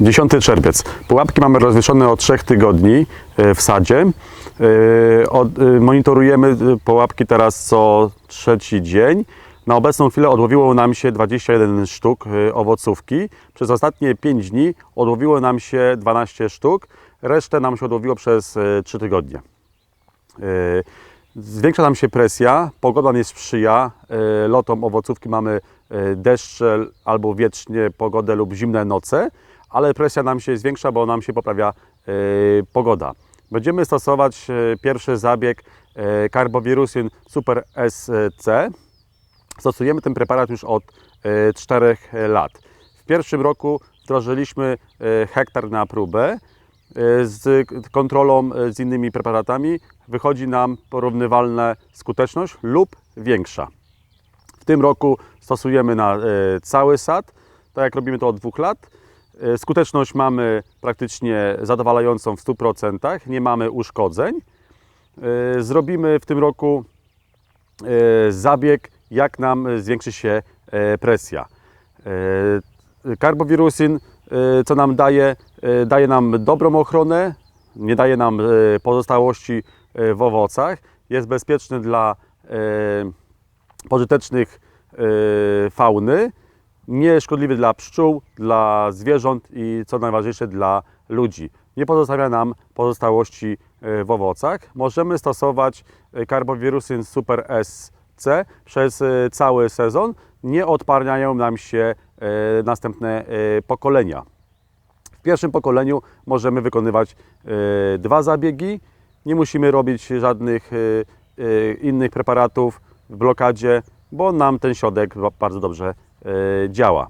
10 czerwiec. Pułapki mamy rozwieszone od 3 tygodni e, w sadzie. E, e, monitorujemy pułapki teraz co trzeci dzień. Na obecną chwilę odłowiło nam się 21 sztuk owocówki. Przez ostatnie 5 dni odłowiło nam się 12 sztuk. Resztę nam się odłowiło przez e, 3 tygodnie. Zwiększa nam się presja, pogoda nie sprzyja lotom owocówki, mamy deszcze albo wiecznie pogodę lub zimne noce, ale presja nam się zwiększa, bo nam się poprawia e, pogoda. Będziemy stosować e, pierwszy zabieg e, Carbovirusyn Super SC. Stosujemy ten preparat już od 4 lat. W pierwszym roku wdrożyliśmy e, hektar na próbę e, z kontrolą e, z innymi preparatami. Wychodzi nam porównywalna skuteczność lub większa. W tym roku stosujemy na e, cały sad, tak jak robimy to od dwóch lat. E, Skuteczność mamy praktycznie zadowalającą w 100%, nie mamy uszkodzeń. E, Zrobimy w tym roku e, zabieg, jak nam zwiększy się presja. Carbovirusyn, e, co nam daje? Daje nam dobrą ochronę, nie daje nam pozostałości w owocach, jest bezpieczny dla pożytecznych fauny, nie szkodliwy dla pszczół, dla zwierząt i co najważniejsze dla ludzi. Nie pozostawia nam pozostałości e, w owocach. Możemy stosować e, Carbovirusyn Super SC przez e, cały sezon. Nie odparniają nam się następne pokolenia. W pierwszym pokoleniu możemy wykonywać dwa zabiegi. Nie musimy robić żadnych innych preparatów w blokadzie, bo nam ten środek ba- bardzo dobrze działa.